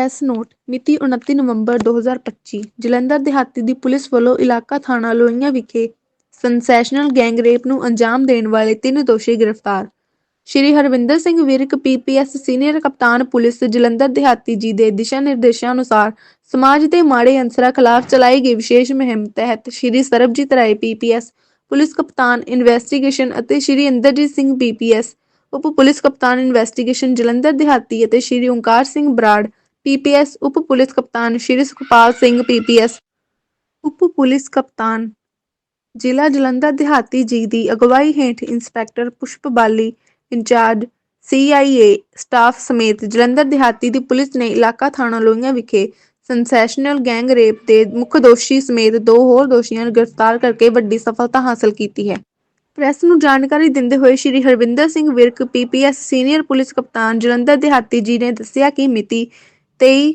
Press note ਮਿਤੀ 29 ਨਵੰਬਰ 2025 ਜਲੰਧਰ ਦਿਹਾਤੀ ਦੀ police ਵੱਲੋਂ ਇਲਾਕਾ ਥਾਣਾ ਲੋਹੀਆਂ ਵਿਖੇ ਸੈਂਸੇਸ਼ਨਲ ਗੈਂਗ ਰੇਪ ਨੂੰ ਅੰਜਾਮ ਦੇਣ ਵਾਲੇ ਤਿੰਨ ਦੋਸ਼ੀ ਗ੍ਰਿਫਤਾਰ। ਸ਼੍ਰੀ ਹਰਵਿੰਦਰ ਸਿੰਘ ਵਿਰਕ ਪੀਪੀਐਸ ਸੀਨੀਅਰ ਕਪਤਾਨ ਪੁਲਿਸ, ਜਲੰਧਰ ਦਿਹਾਤੀ ਜੀ ਦੇ ਦਿਸ਼ਾ ਨਿਰਦੇਸ਼ਾਂ ਅਨੁਸਾਰ ਸਮਾਜ ਦੇ ਮਾੜੇ ਅਨਸਰਾਂ ਖਿਲਾਫ ਚਲਾਈ ਗਈ ਵਿਸ਼ੇਸ਼ ਮੁਹਿੰਮ ਤਹਿਤ ਸ਼੍ਰੀ ਸਰਬਜੀਤ ਰਾਏ ਪੀਪੀਐਸ ਪੁਲਿਸ ਕਪਤਾਨ ਇਨਵੈਸਟੀਗੇਸ਼ਨ ਅਤੇ ਸ਼੍ਰੀ ਇੰਦਰਜੀਤ ਸਿੰਘ ਪੀਪੀਐਸ ਉਪ ਪੁਲਿਸ ਕਪਤਾਨ ਇਨਵੈਸਟੀਗੇਸ਼ਨ ਜਲੰਧਰ ਦਿਹਾਤੀ ਅਤੇ ਸ਼੍ਰੀ ਓਂਕਾਰ ਸਿੰਘ ਬਰਾੜ ਪੀਪੀਐਸ ਉਪ ਪੁਲਿਸ ਕਪਤਾਨ ਸ਼੍ਰੀ ਸੁਖਪਾਲ ਸਿੰਘ ਪੀਪੀਐਸ ਉਪ ਪੁਲਿਸ ਕਪਤਾਨ ਜ਼ਿਲ੍ਹਾ ਜਲੰਧਰ ਦਿਹਾਤੀ ਜੀ ਦੀ ਅਗਵਾਈ ਹੇਠ ਇੰਸਪੈਕਟਰ ਪੁਸ਼ਪ ਬਾਲੀ ਇੰਚਾਰਜ ਸੀਆਈਏ ਸਟਾਫ ਸਮੇਤ ਜਲੰਧਰ ਦਿਹਾਤੀ ਦੀ ਪੁਲਿਸ ਨੇ ਇਲਾਕਾ ਥਾਣਾ ਲੋਹੀਆਂ ਵਿਖੇ ਸੈਂਸੇਸ਼ਨਲ ਗੈਂਗ ਰੇਪ ਦੇ ਮੁੱਖ ਦੋਸ਼ੀ ਸਮੇਤ ਦੋ ਹੋਰ ਦੋਸ਼ੀਆਂ ਨੂੰ ਗ੍ਰਿਫਤਾਰ ਕਰਕੇ ਵੱਡੀ ਸਫਲਤਾ ਹਾਸਲ ਕੀਤੀ ਹੈ। ਪ੍ਰੈਸ ਨੂੰ ਜਾਣਕਾਰੀ ਦਿੰਦੇ ਹੋਏ Shri Harvinder Singh Virk PPS senior police ਕਪਤਾਨ ਜਲੰਧਰ ਦਿਹਾਤੀ ਜੀ ਨੇ ਦੱਸਿਆ ਕਿ ਮਿਤੀ 23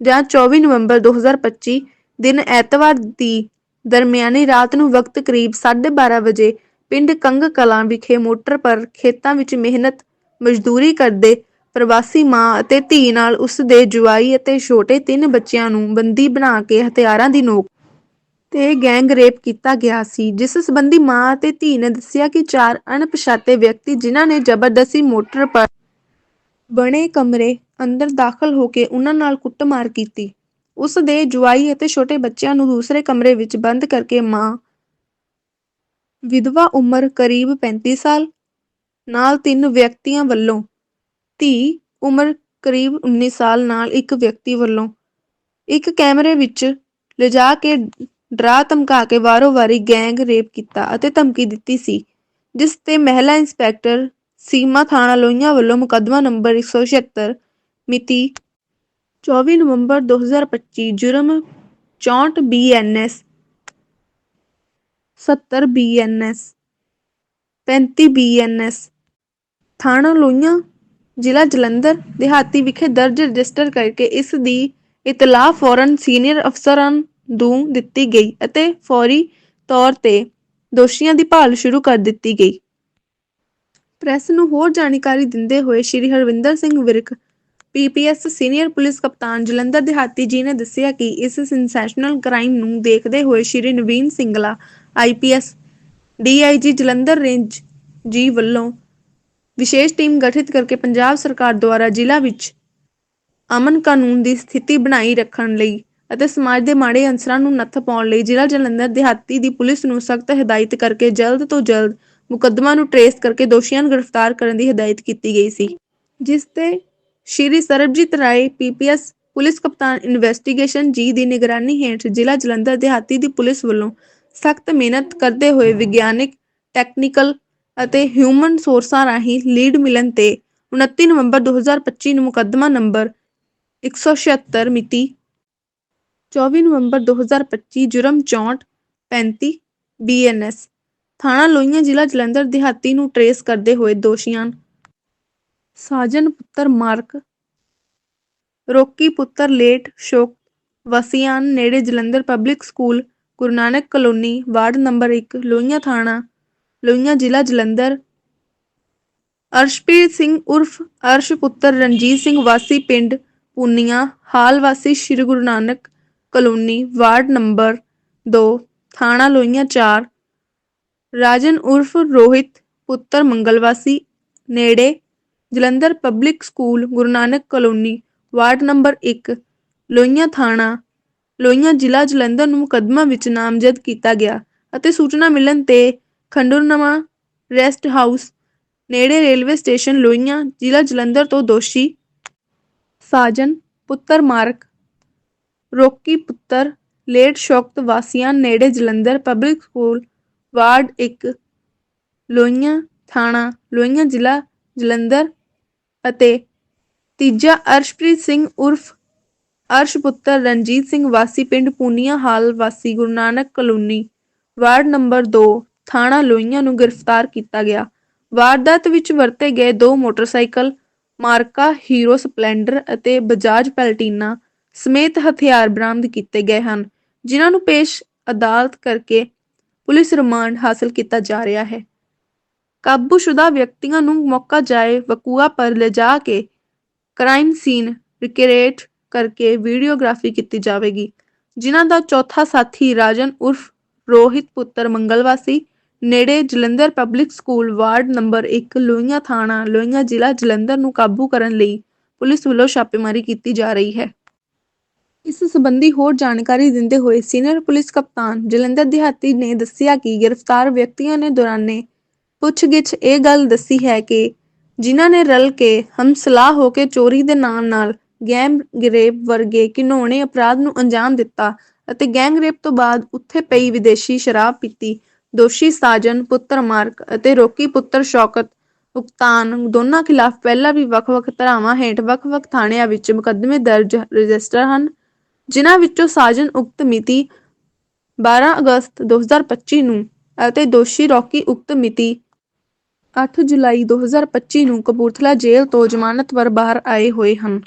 ਜਾਂ 24 ਨਵੰਬਰ 2025 ਦਿਨ ਐਤਵਾਰ ਦੀ ਦਰਮਿਆਨੀ ਰਾਤ ਨੂੰ ਵਕਤ ਕਰੀਬ 12:30 ਵਜੇ ਪਿੰਡ ਕੰਗ ਕਲਾਂ ਵਿਖੇ ਮੋਟਰ ਪਰ ਖੇਤਾਂ ਵਿੱਚ ਮਿਹਨਤ, ਮਜ਼ਦੂਰੀ ਕਰਦੇ ਪ੍ਰਵਾਸੀ ਮਾਂ ਅਤੇ ਧੀ ਨਾਲ ਉਸ ਦੇ ਜਵਾਈ ਅਤੇ ਛੋਟੇ ਤਿੰਨ ਬੱਚਿਆਂ ਨੂੰ ਬੰਦੀ ਬਣਾ ਕੇ ਹਥਿਆਰਾਂ ਦੀ ਨੋਕ ਤੇ ਗੈਂਗ ਰੇਪ ਕੀਤਾ ਗਿਆ ਸੀ, ਜਿਸ ਸੰਬੰਧੀ ਮਾਂ ਅਤੇ ਧੀ ਨੇ ਦੱਸਿਆ ਕਿ ਚਾਰ ਅਣਪਛਾਤੇ ਵਿਅਕਤੀ ਜਿਨ੍ਹਾਂ ਨੇ ਜ਼ਬਰਦਸਤੀ ਮੋਟਰ ਪਰ ਬਣੇ ਕਮਰੇ ਅੰਦਰ ਦਾਖਲ ਹੋ ਕੇ ਉਹਨਾਂ ਨਾਲ ਕੁੱਟਮਾਰ ਕੀਤੀ। ਉਸ ਦੇ ਜਵਾਈ ਅਤੇ ਛੋਟੇ ਬੱਚਿਆਂ ਨੂੰ ਦੂਸਰੇ ਕਮਰੇ ਵਿੱਚ ਬੰਦ ਕਰਕੇ ਮਾਂ ਵਿਧਵਾ ਉਮਰ ਕਰੀਬ 35 ਸਾਲ, ਨਾਲ ਤਿੰਨ ਵਿਅਕਤੀਆਂ ਵੱਲੋਂ ਧੀ ਉਮਰ ਕਰੀਬ 19 ਸਾਲ, ਨਾਲ ਇੱਕ ਵਿਅਕਤੀ ਵੱਲੋਂ ਇੱਕ ਕੈਮਰੇ ਵਿੱਚ ਲਿਜਾ ਕੇ ਡਰਾ ਧਮਕਾ ਕੇ ਵਾਰੋ-ਵਾਰੀ ਗੈਂਗ ਰੇਪ ਕੀਤਾ ਅਤੇ ਧਮਕੀ ਦਿੱਤੀ ਸੀ, ਜਿਸ ਤੇ ਮਹਿਲਾ ਇੰਸਪੈਕਟਰ ਸੀਮਾ ਥਾਣਾ ਲੋਹੀਆਂ ਵੱਲੋਂ ਮੁਕੱਦਮਾ ਨੰਬਰ 176 ਮਿਤੀ 24 ਨਵੰਬਰ 2025 ਜੁਰਮ 64 ਬੀਐਨਐਸ 70 ਬੀਐਨਐਸ 35 ਬੀਐਨਐਸ ਥਾਣਾ ਲੋਹੀਆਂ, ਜ਼ਿਲ੍ਹਾ ਜਲੰਧਰ, ਦਿਹਾਤੀ ਵਿਖੇ ਦਰਜ ਰਜਿਸਟਰ ਕਰਕੇ ਇਸ ਦੀ ਇਤਲਾਹ ਫੌਰਨ ਸੀਨੀਅਰ ਅਫਸਰਾਂ ਨੂੰ ਦਿੱਤੀ ਗਈ ਅਤੇ ਫੌਰੀ ਤੌਰ ਤੇ ਦੋਸ਼ੀਆਂ ਦੀ ਭਾਲ ਸ਼ੁਰੂ ਕਰ ਦਿੱਤੀ ਗਈ। ਪ੍ਰੈਸ ਨੂੰ ਹੋਰ ਜਾਣਕਾਰੀ ਦਿੰਦੇ ਹੋਏ Shri Harvinder Singh Virk PPS senior police ਕਪਤਾਨ ਜਲੰਧਰ ਦਿਹਾਤੀ ਜੀ ਨੇ ਦੱਸਿਆ ਕਿ ਇਸ ਸੈਂਸੇਸ਼ਨਲ ਕ੍ਰਾਈਮ ਨੂੰ ਦੇਖਦੇ ਹੋਏ Shri Naveen Singla IPS DIG Jalandhar range ji ਵੱਲੋਂ ਵਿਸ਼ੇਸ਼ ਟੀਮ ਗਠਿਤ ਕਰਕੇ ਪੰਜਾਬ ਸਰਕਾਰ ਦੁਆਰਾ ਜ਼ਿਲ੍ਹਾ ਵਿੱਚ ਅਮਨ ਕਾਨੂੰਨ ਦੀ ਸਥਿਤੀ ਬਣਾਈ ਰੱਖਣ ਲਈ ਅਤੇ ਸਮਾਜ ਦੇ ਮਾੜੇ ਅੰਸਰਾਂ ਨੂੰ ਨੱਥ ਪਾਉਣ ਲਈ ਜ਼ਿਲ੍ਹਾ ਜਲੰਧਰ ਦਿਹਾਤੀ ਦੀ ਪੁਲਿਸ ਨੂੰ ਸਖਤ ਹਦਾਇਤ ਕਰਕੇ ਜਲਦ ਤੋਂ ਜਲਦ ਮੁਕੱਦਮਾ ਨੂੰ ਟਰੇਸ ਕਰਕੇ ਦੋਸ਼ੀਆਂ ਨੂੰ ਗ੍ਰਿਫਤਾਰ ਕਰਨ ਦੀ ਹਦਾਇਤ ਕੀਤੀ ਗਈ ਸੀ, ਜਿਸ ਤੇ ਸ਼੍ਰੀ ਸਰਬਜੀਤ ਰਾਏ ਪੀਪੀਐਸ ਪੁਲਿਸ ਕਪਤਾਨ ਇਨਵੈਸਟੀਗੇਸ਼ਨ ਜੀ ਦੀ ਨਿਗਰਾਨੀ ਹੇਠ ਜ਼ਿਲ੍ਹਾ ਜਲੰਧਰ ਦਿਹਾਤੀ ਦੀ ਪੁਲਿਸ ਵੱਲੋਂ ਸਖਤ ਮਿਹਨਤ ਕਰਦੇ ਹੋਏ ਵਿਗਿਆਨਿਕ, ਟੈਕਨੀਕਲ ਅਤੇ ਹਿਊਮਨ ਸੋਰਸਾਂ ਰਾਹੀਂ ਲੀਡ ਮਿਲਣ ਤੇ 29 ਨਵੰਬਰ 2025 ਨੂੰ ਮੁਕੱਦਮਾ ਨੰਬਰ 176 ਮਿਤੀ 24 ਨਵੰਬਰ 2025 ਜੁਰਮ 64 35 ਬੀਐਨਐਸ ਥਾਣਾ ਲੋਹੀਆਂ ਜ਼ਿਲ੍ਹਾ ਜਲੰਧਰ ਦਿਹਾਤੀ ਨੂੰ ਟਰੇਸ ਕਰਦੇ ਹੋਏ ਦੋਸ਼ੀਆਂ ਸਾਜਨ ਪੁੱਤਰ ਮਾਰਕ ਰੋਕੀ ਪੁੱਤਰ ਲੇਟ ਸ਼ੋਕ ਵਸੀਆਨ ਨੇੜੇ Jalandhar public school Guru Nanak colony ward number 1 Lohian ਥਾਣਾ ਲੋਹੀਆਂ ਜ਼ਿਲ੍ਹਾ ਜਲੰਧਰ ਅਰਸ਼ਪ੍ਰੀਤ ਸਿੰਘ ਉਰਫ ਅਰਸ਼ ਪੁੱਤਰ ਰਣਜੀਤ ਸਿੰਘ ਵਾਸੀ ਪਿੰਡ ਪੂਨੀਆਂ ਹਾਲ ਵਾਸੀ Shri Guru Nanak colony ward number 2 ਥਾਣਾ ਲੋਹੀਆਂ 4 ਰਾਜਨ ਉਰਫ ਰੋਹਿਤ ਪੁੱਤਰ ਮੰਗਲਵਾਸੀ ਨੇੜੇ Jalandhar public school Guru Nanak colony, ward number 1 Lohian ਥਾਣਾ, ਲੋਹੀਆਂ ਜ਼ਿਲ੍ਹਾ ਜਲੰਧਰ ਨੂੰ ਮੁਕੱਦਮਾ ਵਿੱਚ ਨਾਮਜ਼ਦ ਕੀਤਾ ਗਿਆ ਅਤੇ ਸੂਚਨਾ ਮਿਲਣ ਤੇ ਖੰਡੂਰਨਵਾ ਰੈਸਟ ਹਾਊਸ ਨੇੜੇ ਰੇਲਵੇ ਸਟੇਸ਼ਨ ਲੋਹੀਆਂ ਜ਼ਿਲ੍ਹਾ ਜਲੰਧਰ ਤੋਂ ਦੋਸ਼ੀ ਸਾਜਨ, ਪੁੱਤਰ ਮਾਰਕ, ਰੋਕੀ ਪੁੱਤਰ, ਲੇਟ ਸ਼ੌਕਤ ਵਾਸੀਆਂ ਨੇੜੇ Jalandhar public school ward 1 Lohian ਥਾਣਾ, ਲੋਹੀਆਂ ਜ਼ਿਲ੍ਹਾ ਜਲੰਧਰ ਅਤੇ ਤੀਜਾ ਅਰਸ਼ਪ੍ਰੀਤ ਸਿੰਘ ਉਰਫ ਅਰਸ਼ ਪੁੱਤਰ ਰਣਜੀਤ ਸਿੰਘ ਵਾਸੀ ਪਿੰਡ ਪੂਨੀਆ ਹਾਲ ਵਾਸੀ Guru Nanak colony, ward number 2 ਥਾਣਾ ਲੋਹੀਆਂ ਨੂੰ ਗ੍ਰਿਫਤਾਰ ਕੀਤਾ ਗਿਆ। ਵਾਰਦਾਤ ਵਿੱਚ ਵਰਤੇ ਗਏ ਦੋ ਮੋਟਰਸਾਈਕਲ, ਮਾਰਕਾ ਹੀਰੋ ਸਪਲੈਂਡਰ ਅਤੇ ਬਜਾਜ ਪੈਲਟੀਨਾ ਸਮੇਤ ਹਥਿਆਰ ਬਰਾਮਦ ਕੀਤੇ ਗਏ ਹਨ, ਜਿਨ੍ਹਾਂ ਨੂੰ ਪੇਸ਼ ਅਦਾਲਤ ਕਰਕੇ ਪੁਲਿਸ ਰਿਮਾਂਡ ਹਾਸਲ ਕੀਤਾ ਜਾ ਰਿਹਾ ਹੈ। ਕਾਬੂਸ਼ੁਦਾ ਵਿਅਕਤੀਆਂ ਨੂੰ ਮੌਕਾ ਜਾਏ, ਵਕੂਆ ਪਰ ਲਿਜਾ ਕੇ ਕ੍ਰਾਈਮ ਸੀਨ ਰਿਕਰੇਟ ਕਰਕੇ ਵੀਡੀਓਗ੍ਰਾਫੀ ਕੀਤੀ ਜਾਵੇਗੀ। ਜਿਨ੍ਹਾਂ ਦਾ ਚੌਥਾ ਸਾਥੀ ਰਾਜਨ ਉਰਫ ਰੋਹਿਤ ਪੁੱਤਰ ਮੰਗਲਵਾਸੀ, ਨੇੜੇ Jalandhar public school ward number 1 Lohian ਥਾਣਾ, ਲੋਹੀਆਂ ਜ਼ਿਲ੍ਹਾ ਜਲੰਧਰ ਨੂੰ ਕਾਬੂ ਕਰਨ ਲਈ ਪੁਲਿਸ ਵੱਲੋਂ ਛਾਪੇਮਾਰੀ ਕੀਤੀ ਜਾ ਰਹੀ ਹੈ। ਇਸ ਸੰਬੰਧੀ ਹੋਰ ਜਾਣਕਾਰੀ ਦਿੰਦੇ ਹੋਏ ਸੀਨੀਅਰ ਪੁਲਿਸ ਕਪਤਾਨ ਜਲੰਧਰ ਦਿਹਾਤੀ ਨੇ ਦੱਸਿਆ ਕਿ ਗ੍ਰਿਫਤਾਰ ਵਿਅਕਤੀਆਂ ਨੇ ਦੌਰਾਨੇ ਪੁੱਛਗਿੱਛ ਇਹ ਗੱਲ ਦੱਸੀ ਹੈ ਕਿ ਜਿਨ੍ਹਾਂ ਨੇ ਰਲ ਕੇ ਹਮਸਲਾਹ ਹੋ ਕੇ ਚੋਰੀ ਦੇ ਨਾਲ ਨਾਲ ਗੈਂਗ ਰੇਪ ਵਰਗੇ ਘਿਨੌਣੇ ਅਪਰਾਧ ਨੂੰ ਅੰਜਾਮ ਦਿੱਤਾ ਅਤੇ ਗੈਂਗ ਰੇਪ ਤੋਂ ਬਾਅਦ ਉੱਥੇ ਪਈ ਵਿਦੇਸ਼ੀ ਸ਼ਰਾਬ ਪੀਤੀ। ਦੋਸ਼ੀ ਸਾਜਨ, ਪੁੱਤਰ ਮਾਰਕ ਅਤੇ ਰੋਕੀ ਪੁੱਤਰ ਸ਼ੌਕਤ ਉਕਤਾਨ ਦੋਨਾਂ ਖਿਲਾਫ ਪਹਿਲਾਂ ਵੀ ਵੱਖ-ਵੱਖ ਧਾਰਾਵਾਂ ਹੇਠ ਵੱਖ-ਵੱਖ ਥਾਣਿਆਂ ਵਿੱਚ ਮੁਕੱਦਮੇ ਦਰਜ ਰਜਿਸਟਰ ਹਨ, ਜਿਨ੍ਹਾਂ ਵਿੱਚੋਂ ਸਾਜਨ ਉਕਤ ਮਿਤੀ 12 ਅਗਸਤ 2025 ਨੂੰ ਅਤੇ ਦੋਸ਼ੀ ਰੌਕੀ ਉਕਤ ਮਿਤੀ 8 ਜੁਲਾਈ 2025 ਨੂੰ ਕਪੂਰਥਲਾ ਜੇਲ੍ਹ ਤੋਂ ਜ਼ਮਾਨਤ ਪਰ ਬਾਹਰ ਆਏ ਹੋਏ ਹਨ।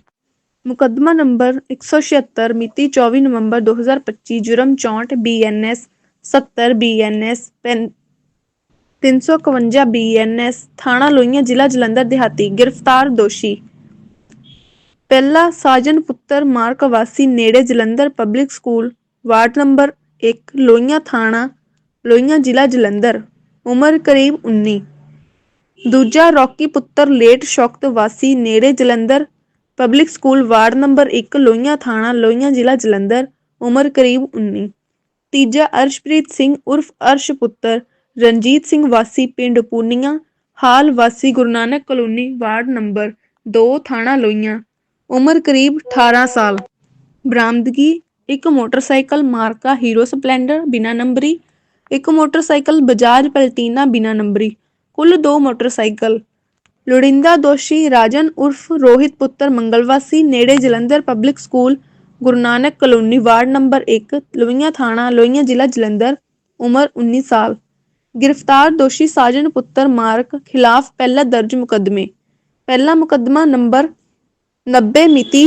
ਮੁਕੱਦਮਾ ਨੰਬਰ 176 ਮਿਤੀ 24 ਨਵੰਬਰ 2025 ਜੁਰਮ 64 ਬੀਐਨਐਸ 70 ਬੀਐਨਐਸ 351 ਬੀਐਨਐਸ ਥਾਣਾ ਲੋਹੀਆਂ ਜ਼ਿਲ੍ਹਾ ਜਲੰਧਰ ਦਿਹਾਤੀ ਗ੍ਰਿਫਤਾਰ ਦੋਸ਼ੀ। ਪਹਿਲਾ ਸਾਜਨ ਪੁੱਤਰ ਮਾਰਕ ਵਾਸੀ ਨੇੜੇ Jalandhar public school, ward number 1 Lohian ਥਾਣਾ, ਲੋਹੀਆਂ ਜ਼ਿਲ੍ਹਾ ਜਲੰਧਰ, ਉਮਰ ਕਰੀਬ 19 ਦੂਜਾ ਰੌਕੀ ਪੁੱਤਰ ਲੇਟ ਸ਼ੌਕਤ ਵਾਸੀ ਨੇੜੇ Jalandhar public school ward number 1 Lohian ਥਾਣਾ, ਲੋਹੀਆਂ ਜ਼ਿਲ੍ਹਾ ਜਲੰਧਰ, ਉਮਰ ਕਰੀਬ 19 ਤੀਜਾ ਅਰਸ਼ਪ੍ਰੀਤ ਸਿੰਘ ਉਰਫ ਅਰਸ਼ ਪੁੱਤਰ, ਰਣਜੀਤ ਸਿੰਘ ਵਾਸੀ ਪਿੰਡ ਪੂਨੀਆਂ, ਹਾਲ ਵਾਸੀ Guru Nanak colony, ward number 2 ਥਾਣਾ ਲੋਹੀਆਂ, ਉਮਰ ਕਰੀਬ 18 ਸਾਲ। ਬਰਾਮਦਗੀ, ਇੱਕ ਮੋਟਰਸਾਈਕਲ ਮਾਰਕਾ ਹੀਰੋ ਸਪਲੈਂਡਰ ਬਿਨਾ ਨੰਬਰੀ, ਇੱਕ ਮੋਟਰਸਾਈਕਲ ਬਜਾਜ ਪਲਟੀਨਾ ਬਿਨਾ ਨੰਬਰੀ ਕੁੱਲ ਦੋ ਮੋਟਰਸਾਈਕਲ ਲੋੜਿੰਦਾ ਦੋਸ਼ੀ ਰਾਜਨ ਉਰਫ ਰੋਹਿਤ ਪੁੱਤਰ ਮੰਗਲਵਾਸੀ ਨੇੜੇ Jalandhar public school Guru Nanak colony ward number 1 Lohian ਥਾਣਾ ਲੋਹੀਆਂ ਜ਼ਿਲ੍ਹਾ ਜਲੰਧਰ ਉਮਰ 19 ਸਾਲ ਗ੍ਰਿਫਤਾਰ ਦੋਸ਼ੀ ਸਾਜਨ ਪੁੱਤਰ ਮਾਰਕ ਖਿਲਾਫ ਪਹਿਲਾ ਦਰਜ ਮੁਕੱਦਮੇ ਪਹਿਲਾ ਮੁਕੱਦਮਾ ਨੰਬਰ 90 ਮਿਤੀ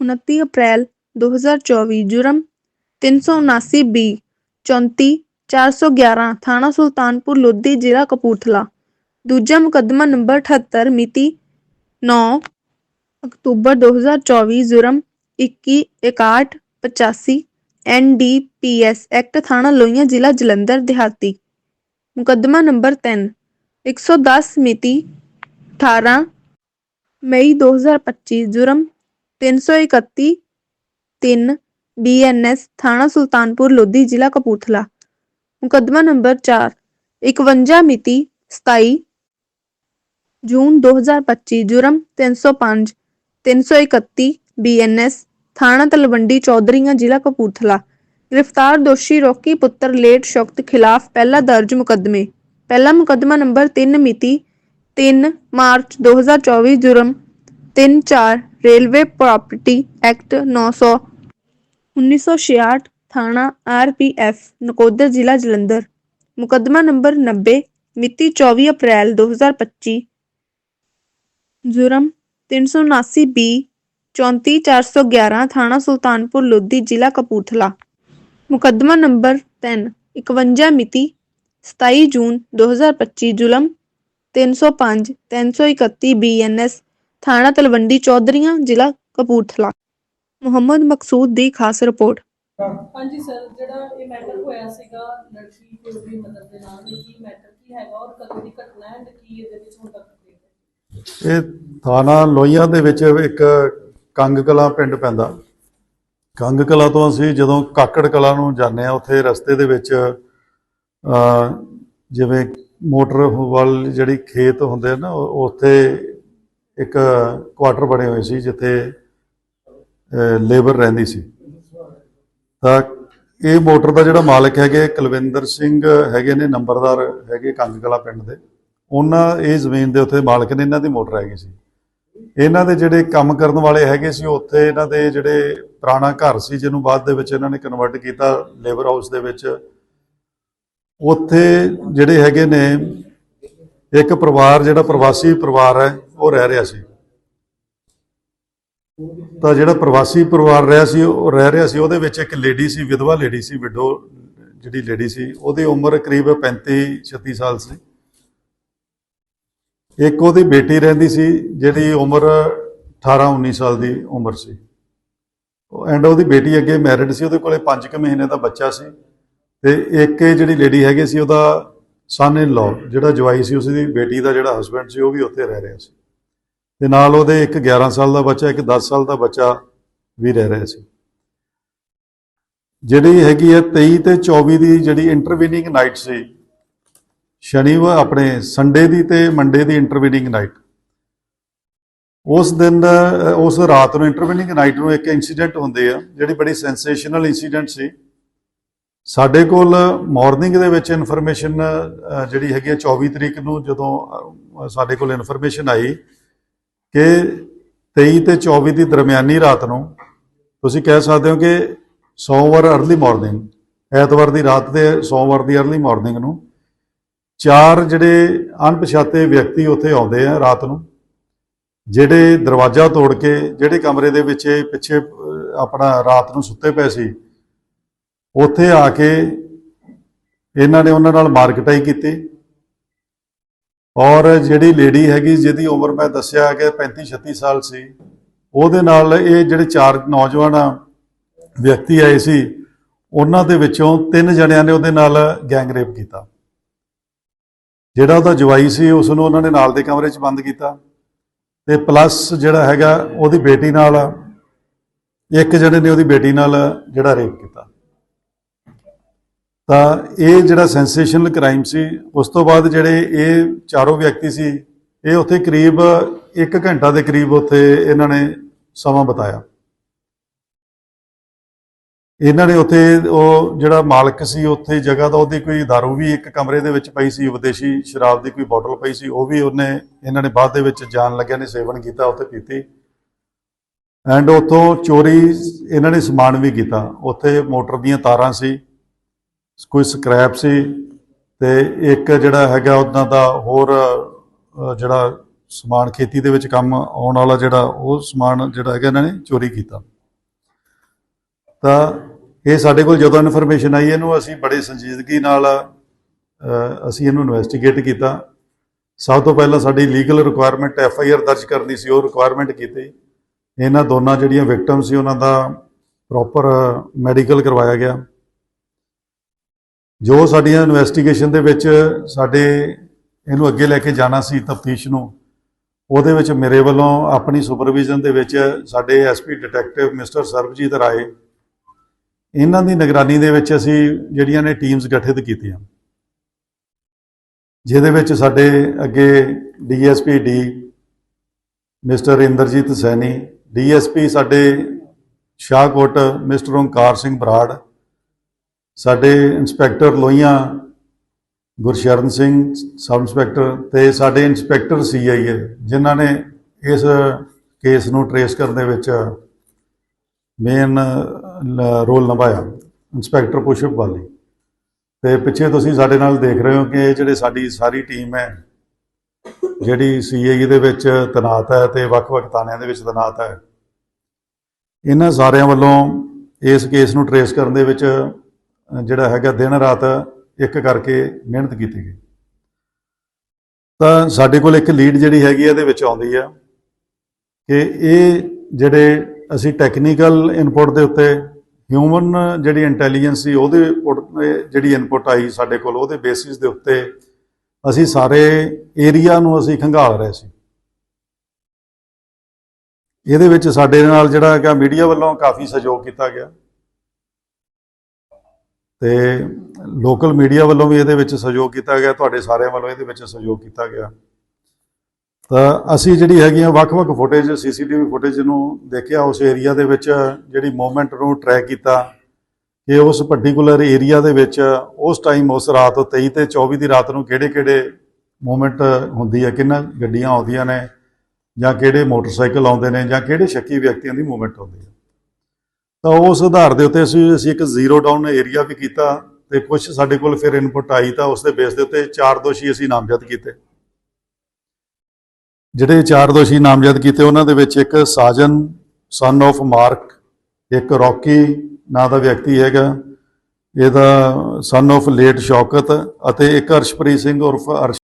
29 ਅਪ੍ਰੈਲ 2024 ਜੁਰਮ 379 ਬੀ 34 411 ਥਾਣਾ ਸੁਲਤਾਨਪੁਰ ਲੋਧੀ ਜ਼ਿਲ੍ਹਾ ਕਪੂਰਥਲਾ ਦੂਜਾ ਮੁਕੱਦਮਾ ਨੰਬਰ 78 ਮਿਤੀ 9 ਅਕਤੂਬਰ 2024 ਜੁਰਮ 21 61 85 ਐਨਡੀਪੀਐਸ ਐਕਟ ਥਾਣਾ ਲੋਹੀਆਂ ਜ਼ਿਲ੍ਹਾ ਜਲੰਧਰ ਦਿਹਾਤੀ ਮੁਕੱਦਮਾ ਨੰਬਰ 3 110 ਮਿਤੀ 18 ਮਈ 2025 ਜੁਰਮ 331 3 ਬੀਐਨਐਸ ਥਾਣਾ ਸੁਲਤਾਨਪੁਰ ਲੋਧੀ ਜ਼ਿਲ੍ਹਾ ਕਪੂਰਥਲਾ ਮੁਕੱਦਮਾ ਨੰਬਰ 4 51 ਮਿਤੀ 27 ਜੂਨ 2025 ਜੁਰਮ 305 331 ਬੀਐਨਐਸ ਥਾਣਾ ਤਲਵੰਡੀ, ਚੌਧਰੀਆਂ, ਜ਼ਿਲ੍ਹਾ ਕਪੂਰਥਲਾ। ਗ੍ਰਿਫਤਾਰ ਦੋਸ਼ੀ ਰੋਕੀ ਪੁੱਤਰ ਲੇਟ ਸ਼ੌਕਤ ਖਿਲਾਫ ਪਹਿਲਾ ਦਰਜ ਮੁਕੱਦਮੇ। ਪਹਿਲਾ ਮੁਕੱਦਮਾ ਨੰਬਰ 3 ਮਿਤੀ 3 ਮਾਰਚ 2024 ਜੁਰਮ 3-4 ਰੇਲਵੇ ਪ੍ਰਾਪਰਟੀ ਐਕਟ 900 1966 ਥਾਣਾ ਆਰਪੀਐਫ ਨਕੋਦਰ ਜ਼ਿਲ੍ਹਾ ਜਲੰਧਰ ਮੁਕੱਦਮਾ ਨੰਬਰ 90 ਮਿਤੀ 24 ਅਪ੍ਰੈਲ 2025 ਜੁਰਮ 379 ਬੀ 34411 ਥਾਣਾ ਸੁਲਤਾਨਪੁਰ ਲੋਧੀ ਜ਼ਿਲ੍ਹਾ ਕਪੂਰਥਲਾ ਮੁਕੱਦਮਾ ਨੰਬਰ 3 51 ਮਿਤੀ 27 ਜੂਨ 2025 ਜ਼ੁਲਮ 305 331 ਬੀਐਨਐਸ ਥਾਣਾ ਤਲਵੰਡੀ ਚੌਧਰੀਆਂ ਜ਼ਿਲ੍ਹਾ ਕਪੂਰਥਲਾ ਮੁਹੰਮਦ ਮਕਸੂਦ ਦੀ ਖਾਸ ਰਿਪੋਰਟ ਹਾਂਜੀ ਸਰ, ਜਿਹੜਾ ਇਹ ਮੈਟਰ ਹੋਇਆ ਸੀਗਾ ਲੜਕੀ ਤੇ ਉਹਦੀ ਮਦਰ ਦੇ ਨਾਲ ਕੀ ਮੈਟਰ ਕੀ ਹੈਗਾ ਔਰ ਕਦੋਂ ਦੀ ਘਟਨਾ ਹੈ ਤੇ ਕੀ ਇਹਦੇ ਵਿੱਚ ਹੁਣ ਤੱਕ ਇਹ ਥਾਣਾ ਲੋਹੀਆਂ ਦੇ ਵਿੱਚ ਇੱਕ ਕੰਗ ਕਲਾਂ ਪਿੰਡ ਪੈਂਦਾ। ਕੰਗ ਕਲਾਂ ਤੋਂ ਅਸੀਂ ਜਦੋਂ ਕਾਕੜ ਕਲਾਂ ਨੂੰ ਜਾਂਦੇ ਆ ਉੱਥੇ ਰਸਤੇ ਦੇ ਵਿੱਚ ਜਿਵੇਂ ਮੋਟਰ ਵੱਲ ਜਿਹੜੀ ਖੇਤ ਹੁੰਦੇ ਨਾ ਉੱਥੇ ਇੱਕ ਕੁਆਟਰ ਬਣੇ ਹੋਏ ਸੀ, ਜਿੱਥੇ ਲੇਬਰ ਰਹਿੰਦੀ ਸੀ। ਤਾਂ ਇਹ ਮੋਟਰ ਦਾ ਜਿਹੜਾ ਮਾਲਕ ਹੈਗੇ ਕੁਲਵਿੰਦਰ ਸਿੰਘ ਹੈਗੇ ਨੇ, ਨੰਬਰਦਾਰ ਹੈਗੇ ਕੰਗਕਲਾ ਪਿੰਡ ਦੇ। ਉਹਨਾਂ ਇਹ ਜ਼ਮੀਨ ਦੇ ਉੱਤੇ ਮਾਲਕ ਨੇ, ਇਹਨਾਂ ਦੀ ਮੋਟਰ ਹੈਗੀ ਸੀ। ਇਹਨਾਂ ਦੇ ਜਿਹੜੇ ਕੰਮ ਕਰਨ ਵਾਲੇ ਹੈਗੇ ਸੀ, ਉੱਥੇ ਇਹਨਾਂ ਦੇ ਜਿਹੜੇ ਪੁਰਾਣਾ ਘਰ ਸੀ, ਜਿਹਨੂੰ ਬਾਅਦ ਦੇ ਵਿੱਚ ਇਹਨਾਂ ਨੇ ਕਨਵਰਟ ਕੀਤਾ ਲੇਬਰ ਹਾਊਸ ਦੇ ਵਿੱਚ। ਉੱਥੇ ਜਿਹੜੇ ਹੈਗੇ ਨੇ, ਇੱਕ ਪਰਿਵਾਰ, ਜਿਹੜਾ ਪ੍ਰਵਾਸੀ ਪਰਿਵਾਰ ਹੈ, ਉਹ ਰਹਿ ਰਿਹਾ ਸੀ। ਤਾਂ ਜਿਹੜਾ ਪ੍ਰਵਾਸੀ ਪਰਿਵਾਰ ਰਿਹਾ ਸੀ, ਉਹ ਰਹਿ ਰਿਹਾ ਸੀ, ਉਹਦੇ ਵਿੱਚ ਇੱਕ ਲੇਡੀ ਸੀ, ਵਿਧਵਾ ਲੇਡੀ ਸੀ ਵਿਡੋ ਜਿਹੜੀ ਲੇਡੀ ਸੀ, ਉਹਦੀ ਉਮਰ ਕਰੀਬ 35 36 ਸਾਲ ਸੀ। ਇੱਕ ਉਹਦੀ ਬੇਟੀ ਰਹਿੰਦੀ ਸੀ, ਜਿਹੜੀ ਉਮਰ 18 19 ਸਾਲ ਦੀ ਉਮਰ ਸੀ। ਐਂਡ ਉਹਦੀ ਬੇਟੀ ਅੱਗੇ ਮੈਰਿਡ ਸੀ, ਉਹਦੇ ਕੋਲੇ 5 ਕੁ ਮਹੀਨੇ ਦਾ ਬੱਚਾ ਸੀ। ਤੇ ਇੱਕ ਜਿਹੜੀ ਲੇਡੀ ਹੈਗੀ ਸੀ, ਉਹਦਾ ਸਨ ਇਨ ਲਾਅ ਜਿਹੜਾ ਜਵਾਈ ਸੀ, ਉਸ ਦੀ ਬੇਟੀ ਦਾ ਜਿਹੜਾ ਹਸਬੰਡ ਸੀ, ਉਹ ਵੀ ਉੱਥੇ ਰਹਿ ਰਿਹਾ ਸੀ। ਤੇ ਨਾਲ ਉਹਦੇ ਇੱਕ 11 ਸਾਲ ਦਾ ਬੱਚਾ, ਇੱਕ 10 ਸਾਲ ਦਾ ਬੱਚਾ ਵੀ ਰਹਿ ਰਿਹਾ ਸੀ। ਜਿਹੜੀ ਹੈਗੀ ਹੈ 23 ਤੇ 24 ਦੀ ਜਿਹੜੀ ਇੰਟਰਵੀਨਿੰਗ ਨਾਈਟ ਸੀ, ਸ਼ਨੀਵਾਰ ਆਪਣੇ ਸੰਡੇ ਦੀ ਤੇ ਮੰਡੇ ਦੀ ਇੰਟਰਵੀਨਿੰਗ ਨਾਈਟ ਉਸ ਦਿਨ, ਉਸ ਰਾਤ ਨੂੰ ਇੰਟਰਵੀਨਿੰਗ ਨਾਈਟ ਨੂੰ ਇੱਕ ਇਨਸੀਡੈਂਟ ਹੁੰਦੇ ਆ, ਜਿਹੜੀ ਬੜੀ ਸੈਂਸੇਸ਼ਨਲ ਇਨਸੀਡੈਂਟ ਸੀ। ਸਾਡੇ ਕੋਲ ਮਾਰਨਿੰਗ ਦੇ ਵਿੱਚ ਇਨਫੋਰਮੇਸ਼ਨ ਜਿਹੜੀ ਹੈਗੀ ਹੈ 24 ਤਰੀਕ ਨੂੰ ਜਦੋਂ ਸਾਡੇ ਕੋਲ ਇਨਫੋਰਮੇਸ਼ਨ ਆਈ ਕਿ 23 ਤੇ 24 ਦੀ ਦਰਮਿਆਨੀ ਰਾਤ ਨੂੰ ਤੁਸੀਂ ਕਹਿ ਸਕਦੇ ਹੋ ਕਿ ਸੋਮਵਾਰ ਅਰਲੀ ਮਾਰਨਿੰਗ ਐਤਵਾਰ ਦੀ ਰਾਤ ਤੇ ਸੋਮਵਾਰ ਦੀ ਅਰਲੀ ਮਾਰਨਿੰਗ ਨੂੰ ਚਾਰ ਜਿਹੜੇ ਅਣਪਛਾਤੇ ਵਿਅਕਤੀ ਉੱਥੇ ਆਉਂਦੇ ਆ ਰਾਤ ਨੂੰ, ਜਿਹੜੇ ਦਰਵਾਜ਼ਾ ਤੋੜ ਕੇ ਜਿਹੜੇ ਕਮਰੇ ਦੇ ਵਿੱਚ ਇਹ ਪਿੱਛੇ ਆਪਣਾ ਰਾਤ ਨੂੰ ਸੁੱਤੇ ਪਏ ਸੀ, ਉੱਥੇ ਆ ਕੇ ਇਹਨਾਂ ਨੇ ਉਹਨਾਂ ਨਾਲ ਮਾਰਕਟਾਈ ਕੀਤੀ। ਔਰ ਜਿਹੜੀ ਲੇਡੀ ਹੈਗੀ, ਜਿਹਦੀ ਉਮਰ ਮੈਂ ਦੱਸਿਆ ਕਿ 35 36 ਸਾਲ ਸੀ, ਉਹਦੇ ਨਾਲ ਇਹ ਜਿਹੜੇ ਚਾਰ ਨੌਜਵਾਨ ਵਿਅਕਤੀ ਆਏ ਸੀ, ਉਹਨਾਂ ਦੇ ਵਿੱਚੋਂ ਤਿੰਨ ਜਣਿਆਂ ਨੇ ਉਹਦੇ ਨਾਲ ਗੈਂਗ ਰੇਪ ਕੀਤਾ। ਜਿਹੜਾ ਉਹਦਾ ਜਵਾਈ ਸੀ ਉਸ ਨੂੰ ਉਹਨਾਂ ਨੇ ਨਾਲ ਦੇ ਕਮਰੇ 'ਚ ਬੰਦ ਕੀਤਾ ਤੇ ਪਲੱਸ ਜਿਹੜਾ ਹੈਗਾ, ਉਹਦੀ ਬੇਟੀ ਨਾਲ, ਇੱਕ ਜਣੇ ਨੇ ਉਹਦੀ ਬੇਟੀ ਨਾਲ ਜਿਹੜਾ ਰੇਪ ਕੀਤਾ। ਤਾਂ ਇਹ ਜਿਹੜਾ ਸੈਂਸੇਸ਼ਨਲ ਕ੍ਰਾਈਮ ਸੀ, ਉਸ ਤੋਂ ਬਾਅਦ ਜਿਹੜੇ ਇਹ ਚਾਰੋਂ ਵਿਅਕਤੀ ਸੀ, ਇਹ ਉੱਥੇ ਕਰੀਬ 1 ਘੰਟਾ ਦੇ ਕਰੀਬ ਉੱਥੇ ਇਹਨਾਂ ਨੇ ਸਮਾਂ ਬਿਤਾਇਆ। ਇਹਨਾਂ ਨੇ ਉੱਥੇ ਉਹ ਜਿਹੜਾ ਮਾਲਕ ਸੀ, ਉੱਥੇ ਜਗ੍ਹਾ ਦਾ ਉਹਦੀ ਕੋਈ दारू ਵੀ ਇੱਕ ਕਮਰੇ ਦੇ ਵਿੱਚ ਪਈ ਸੀ, ਵਿਦੇਸ਼ੀ ਸ਼ਰਾਬ ਦੀ ਕੋਈ ਬੋਤਲ ਪਈ ਸੀ, ਉਹ ਵੀ ਉਹਨੇ ਇਹਨਾਂ ਨੇ ਬਾਅਦ ਦੇ ਵਿੱਚ ਜਾਣ ਲੱਗਿਆ ਨੇ, ਸੇਵਨ ਕੀਤਾ, ਉੱਥੇ ਪੀਤੀ। ਐਂਡ ਉੱਥੋਂ ਚੋਰੀ ਇਹਨਾਂ ਨੇ ਸਮਾਨ ਵੀ ਕੀਤਾ। ਉੱਥੇ ਮੋਟਰ ਦੀਆਂ ਤਾਰਾਂ ਸੀ ਕੋਈ ਸਕ੍ਰੈਪ ਸੀ ਤੇ ਇੱਕ ਜਿਹੜਾ ਹੈਗਾ ਉਹਨਾਂ ਦਾ ਹੋਰ ਜਿਹੜਾ ਸਮਾਨ ਖੇਤੀ ਦੇ ਵਿੱਚ ਕੰਮ ਆਉਣ ਵਾਲਾ ਜਿਹੜਾ ਉਹ ਸਮਾਨ ਜਿਹੜਾ ਹੈਗਾ ਇਹਨਾਂ ਨੇ ਚੋਰੀ ਕੀਤਾ। ਤਾਂ ਇਹ ਸਾਡੇ ਕੋਲ ਜਦੋਂ ਇਨਫੋਰਮੇਸ਼ਨ ਆਈ ਇਹਨੂੰ ਅਸੀਂ ਬੜੇ ਸੰਜੀਦਗੀ ਨਾਲ ਅਸੀਂ ਇਹਨੂੰ ਇਨਵੈਸਟੀਗੇਟ ਕੀਤਾ। ਸਭ ਤੋਂ ਪਹਿਲਾਂ ਸਾਡੀ legal requirement F I R ਦਰਜ ਕਰਨੀ ਸੀ, ਉਹ ਰਿਕੁਆਇਰਮੈਂਟ ਕੀਤੀ। ਇਹਨਾਂ ਦੋਨਾਂ ਜਿਹੜੀਆਂ ਵਿਕਟਮ ਸੀ ਉਹਨਾਂ ਦਾ ਪ੍ਰੋਪਰ ਮੈਡੀਕਲ ਕਰਵਾਇਆ ਗਿਆ। ਜੋ ਸਾਡੀਆਂ ਇਨਵੈਸਟੀਗੇਸ਼ਨ ਦੇ ਵਿੱਚ ਸਾਡੇ ਇਹਨੂੰ ਅੱਗੇ ਲੈ ਕੇ ਜਾਣਾ ਸੀ ਤਫਤੀਸ਼ ਨੂੰ, ਉਹਦੇ ਵਿੱਚ ਮੇਰੇ ਵੱਲੋਂ ਆਪਣੀ ਸੁਪਰਵਿਜ਼ਨ ਦੇ ਵਿੱਚ ਸਾਡੇ SP detective mister Sarabjit Rai, ਇਹਨਾਂ ਦੀ ਨਿਗਰਾਨੀ ਦੇ ਵਿੱਚ ਅਸੀਂ ਜਿਹੜੀਆਂ ਨੇ ਟੀਮਸ ਗਠਿਤ ਕੀਤੀਆਂ। ਜਿਹਦੇ ਵਿੱਚ ਸਾਡੇ ਅੱਗੇ DSP D, mister Inderjit Saini, DSP ਸਾਡੇ ਸ਼ਾਹਕੋਟ, ਮਿਸਟਰ ਓਂਕਾਰ ਸਿੰਘ ਬਰਾੜ ਸਾਡੇ inspector Lohian, Gursharan Singh, sub inspector ਤੇ ਸਾਡੇ ਇੰਸਪੈਕਟਰ ਸੀਆਈਏ ਜਿਨ੍ਹਾਂ ਨੇ ਇਸ ਕੇਸ ਨੂੰ ਟਰੇਸ ਕਰਨ ਦੇ ਵਿੱਚ ਮੇਨ ਰੋਲ ਨਿਭਾਇਆ, ਇੰਸਪੈਕਟਰ ਪੁਸ਼ਪ ਵਾਲੀ। ਤੇ ਪਿੱਛੇ ਤੁਸੀਂ ਸਾਡੇ ਨਾਲ ਦੇਖ ਰਹੇ ਹੋ ਕਿ ਇਹ ਜਿਹੜੇ ਸਾਡੀ ਸਾਰੀ ਟੀਮ ਹੈ, ਜਿਹੜੀ ਸੀਆਈਏ ਦੇ ਵਿੱਚ ਤੈਨਾਤ ਹੈ ਤੇ ਵੱਖ-ਵੱਖ ਥਾਣਿਆਂ ਦੇ ਵਿੱਚ ਤੈਨਾਤ ਹੈ, ਇਹਨਾਂ ਸਾਰਿਆਂ ਵੱਲੋਂ ਇਸ ਕੇਸ ਨੂੰ ਟਰੇਸ ਕਰਨ ਦੇ ਵਿੱਚ ਜਿਹੜਾ ਹੈਗਾ ਦਿਨ ਰਾਤ ਇੱਕ ਕਰਕੇ ਮਿਹਨਤ ਕੀਤੀ ਗਈ। ਤਾਂ ਸਾਡੇ ਕੋਲ ਇੱਕ ਲੀਡ ਜਿਹੜੀ ਹੈਗੀ ਇਹਦੇ ਵਿੱਚ ਆਉਂਦੀ ਆ ਕਿ ਇਹ ਜਿਹੜੇ ਅਸੀਂ ਟੈਕਨੀਕਲ ਇਨਪੁਟ ਦੇ ਉੱਤੇ ਹਿਊਮਨ ਜਿਹੜੀ ਇੰਟੈਲੀਜੈਂਸ ਸੀ, ਉਹਦੇ input ਜਿਹੜੀ ਇਨਪੁਟ ਆਈ ਸਾਡੇ ਕੋਲ, ਉਹਦੇ ਬੇਸਿਸ ਦੇ ਉੱਤੇ ਅਸੀਂ ਸਾਰੇ ਏਰੀਆ ਨੂੰ ਅਸੀਂ ਖੰਗਾਲ ਰਹੇ ਸੀ। ਇਹਦੇ ਵਿੱਚ ਸਾਡੇ ਨਾਲ ਜਿਹੜਾ ਹੈਗਾ ਮੀਡੀਆ ਵੱਲੋਂ ਕਾਫੀ ਸਹਿਯੋਗ ਕੀਤਾ ਗਿਆ। ਤੇ ਲੋਕਲ ਮੀਡੀਆ ਵੱਲੋਂ ਵੀ ਇਹਦੇ ਵਿੱਚ ਸਹਿਯੋਗ ਕੀਤਾ ਗਿਆ, ਤੁਹਾਡੇ ਸਾਰਿਆਂ ਵੱਲੋਂ ਇਹਦੇ ਵਿੱਚ ਸਹਿਯੋਗ ਕੀਤਾ ਗਿਆ। ਤਾਂ ਅਸੀਂ ਜਿਹੜੀ ਹੈਗੀ ਆ ਵੱਖ-ਵੱਖ ਫੁਟੇਜ ਸੀਸੀਟੀਵੀ ਫੁਟੇਜ ਨੂੰ ਦੇਖਿਆ, ਉਸ ਏਰੀਆ ਦੇ ਵਿੱਚ ਜਿਹੜੀ ਮੂਵਮੈਂਟ ਨੂੰ ਟਰੈਕ ਕੀਤਾ ਕਿ ਉਸ ਪਾਰਟਿਕੂਲਰ ਏਰੀਆ ਦੇ ਵਿੱਚ ਉਸ ਟਾਈਮ ਉਸ ਰਾਤ 23 ਤੇ 24 ਦੀ ਰਾਤ ਨੂੰ ਕਿਹੜੇ-ਕਿਹੜੇ ਮੂਵਮੈਂਟ ਹੁੰਦੀ ਹੈ ਕਿੰਨਾ ਗੱਡੀਆਂ ਆਉਂਦੀਆਂ ਨੇ ਜਾਂ ਕਿਹੜੇ ਮੋਟਰਸਾਈਕਲ ਆਉਂਦੇ ਨੇ ਜਾਂ ਕਿਹੜੇ ਸ਼ੱਕੀ ਵਿਅਕਤੀਆਂ ਦੀ ਮੂਵਮੈਂਟ ਹੁੰਦੀ ਹੈ ਤਾਂ ਉਸ ਆਧਾਰ ਦੇ ਉੱਤੇ ਅਸੀਂ ਅਸੀਂ ਇੱਕ ਜ਼ੀਰੋ ਡਾਊਨ ਏਰੀਆ ਵੀ ਕੀਤਾ ਤੇ ਕੁਝ ਸਾਡੇ ਕੋਲ ਫਿਰ ਇਨਪੁਟ ਆਈ ਤਾਂ ਉਸ ਦੇ ਬੇਸ ਦੇ ਉੱਤੇ ਚਾਰ ਦੋਸ਼ੀ ਅਸੀਂ ਨਾਮਜ਼ਦ ਕੀਤੇ। ਜਿਹੜੇ ਚਾਰ ਦੋਸ਼ੀ ਨਾਮਜ਼ਦ ਕੀਤੇ, ਉਹਨਾਂ ਦੇ ਵਿੱਚ ਇੱਕ ਸਾਜਨ ਸਨ of ਮਾਰਕ ਇੱਕ ਰੌਕੀ ਨਾਂ ਦਾ ਵਿਅਕਤੀ ਹੈਗਾ, ਇਹਦਾ ਸਨ of ਲੇਟ ਸ਼ੌਕਤ ਅਤੇ ਇੱਕ ਅਰਸ਼ਪ੍ਰੀਤ ਸਿੰਘ ਉਰਫ ਅਰਸ਼